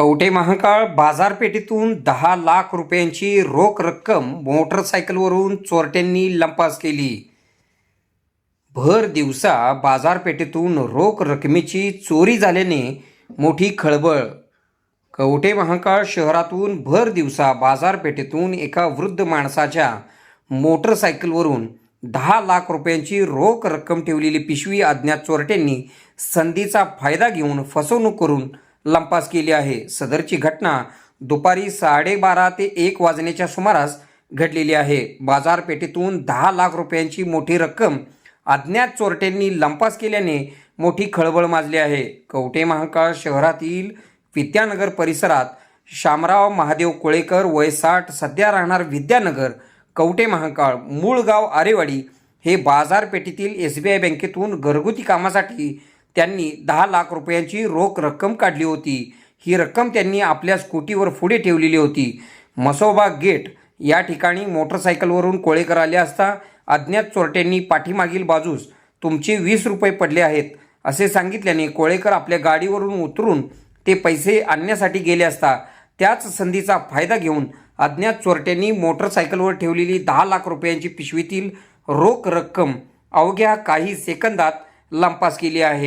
कवठे महाकाळ बाजारपेठेतून दहा लाख रुपयांची रोख रक्कम मोटरसायकलवरून चोरट्यांनी लंपास केली. भर दिवसा बाजारपेठेतून रोख रकमेची चोरी झाल्याने मोठी खळबळ. कवठे महाकाळ शहरातून भर दिवसा बाजारपेठेतून एका वृद्ध माणसाच्या मोटरसायकलवरून दहा लाख रुपयांची रोख रक्कम ठेवलेली पिशवी अज्ञात चोरट्यांनी संधीचा फायदा घेऊन फसवणूक करून लंपास केली आहे. सदरची घटना दुपारी साडेबारा ते एक वाजण्याच्या सुमारास घडलेली आहे. बाजारपेठेतून दहा लाख रुपयांची मोठी रक्कम अज्ञात चोरट्यांनी लंपास केल्याने मोठी खळबळ माजली आहे. कवटे महाकाळ शहरातील विद्यानगर परिसरात शामराव महादेव कोळेकर वय साठ सध्या राहणार विद्यानगर कवटे महाकाळ मूळ गाव आरेवाडी हे बाजारपेठेतील एस बी आय बँकेतून घरगुती कामासाठी त्यांनी दहा लाख रुपयांची रोख रक्कम काढली होती. ही रक्कम त्यांनी आपल्या स्कूटीवर पुढे ठेवलेली होती. मसोबा गेट या ठिकाणी मोटरसायकलवरून कोळेकर आले असता अज्ञात चोरट्यांनी पाठीमागील बाजूस तुमचे वीस रुपये पडले आहेत असे सांगितल्याने कोळेकर आपल्या गाडीवरून उतरून ते पैसे आणण्यासाठी गेले असता त्याच संधीचा फायदा घेऊन अज्ञात चोरट्यांनी मोटरसायकलवर ठेवलेली दहा लाख रुपयांची पिशवीतील रोख रक्कम अवघ्या काही सेकंदात लंपास केली आहे.